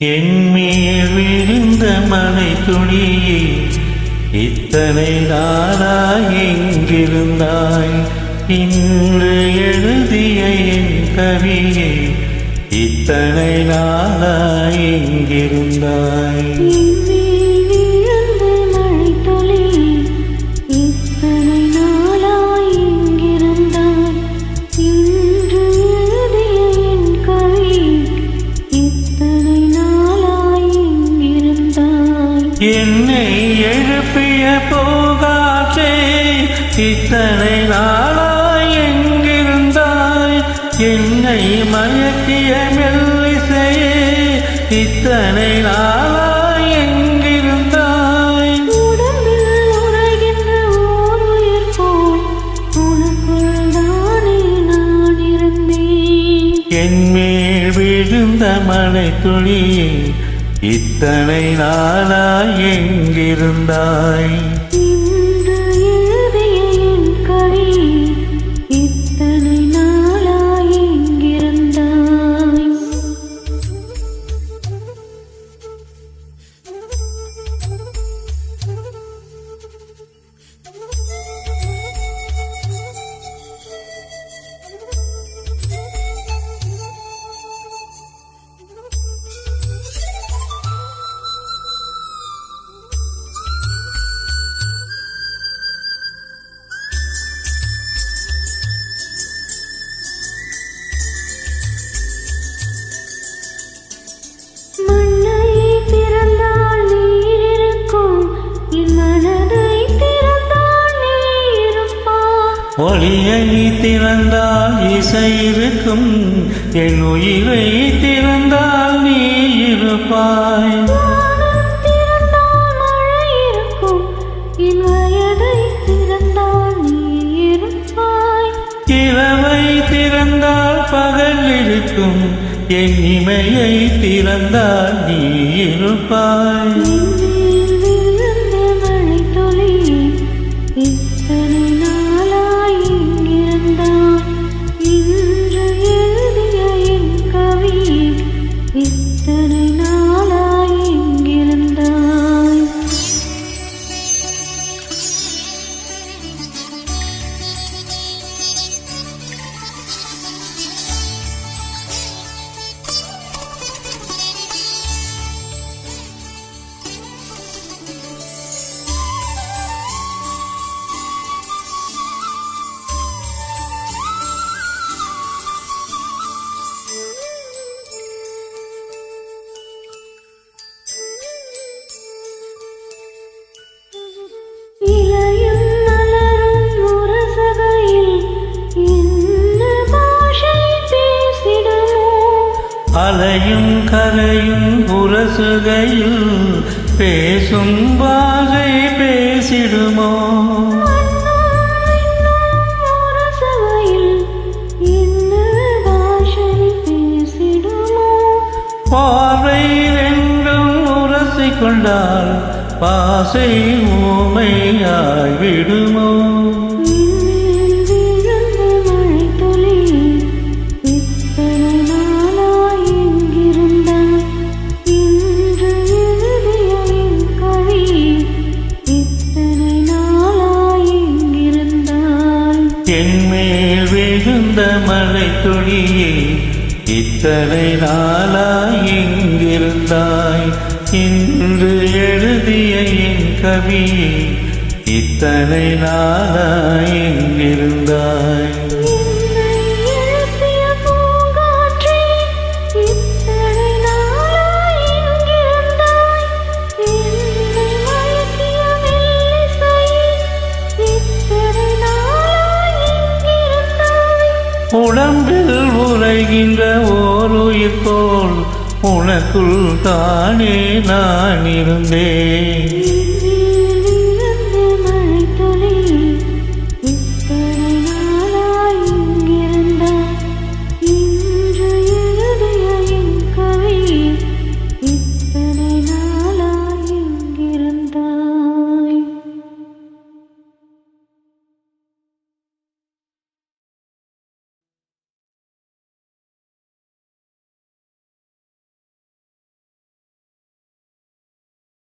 என்மேல் விழுந்த மலை துளியே இத்தனை நாளாய் எங்கிருந்தாய்? இன்று எழுதிய என் கவியே இத்தனை நாளாய் எங்கிருந்தாய்? என்னை எழுப்பிய போகாற்றே இத்தனை நாளாய் எங்கிருந்தாய்? என்னை மயக்கிய மெல்லிசையே. இத்தனை நாளாய் எங்கிருந்தாய்? உடம்பில் உறைகின்ற ஓர் உயிர் போல் உனக்குள் தானே நான் இருந்தேன். என்மேல் விழுந்த மழை துளியே இத்தனை நாளாய் எங்கிருந்தாய்? ஒளியை திறந்தால் இசை இருக்கும். என் உயிரை திறந்தால் நீ இருப்பாய். இரவை திறந்தால் பகல் இருக்கும். என் இமையை திறந்தால் நீ இருப்பாய். அலையும் கரையும் உரசுகையில் பேசும் பாதை பேசிடுமோ? பார்வை ரெண்டும் உரசிக்கொண்டால் பாசை ஊமையாய் விடுமோ? என்மேல் விழுந்த மழை தொழியே இத்தனை நாளாய் எங்கிருந்தாய் இன்று எழுதிய என் கவியே இத்தனை நாளாய் எங்கிருந்தாய் உடம்பில் உரைகின்ற ஓர் உயிர் போல் உனக்குள் தானே நான் இருந்தேன்.